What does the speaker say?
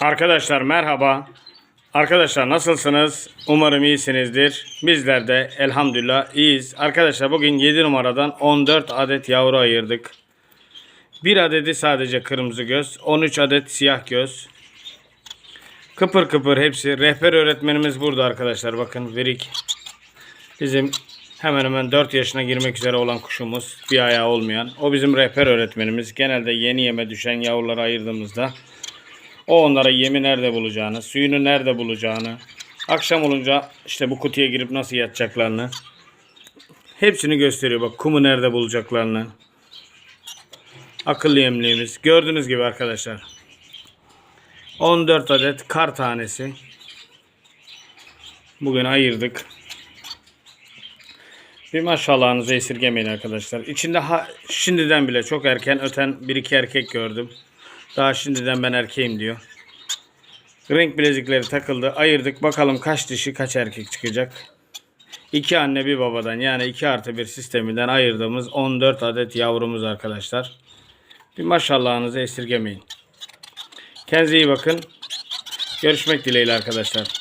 Arkadaşlar merhaba. Arkadaşlar nasılsınız? Umarım iyisinizdir. Bizler de elhamdülillah iyiyiz. Arkadaşlar bugün 7 numaradan 14 adet yavru ayırdık. Bir adedi sadece kırmızı göz. 13 adet siyah göz. Kıpır kıpır hepsi. Rehber öğretmenimiz burada arkadaşlar. Bakın Virik. Bizim hemen hemen 4 yaşına girmek üzere olan kuşumuz. Bir ayağı olmayan. O bizim rehber öğretmenimiz. Genelde yeni yeme düşen yavruları ayırdığımızda o onlara yemi nerede bulacağını, suyunu nerede bulacağını, akşam olunca işte bu kutuya girip nasıl yatacaklarını hepsini gösteriyor. Bak kumu nerede bulacaklarını. Akıllı yemliğimiz. Gördüğünüz gibi arkadaşlar. 14 adet kar tanesi. Bugün ayırdık. Bir maşallahınızı esirgemeyin arkadaşlar. İçinde ha, şimdiden bile çok erken öten bir iki erkek gördüm. Daha şimdiden ben erkeğim diyor. Renk bilezikleri takıldı. Ayırdık. Bakalım kaç dişi kaç erkek çıkacak. İki anne bir babadan yani 2 artı bir sisteminden ayırdığımız 14 adet yavrumuz arkadaşlar. Bir maşallahınızı esirgemeyin. Kendinize iyi bakın. Görüşmek dileğiyle arkadaşlar.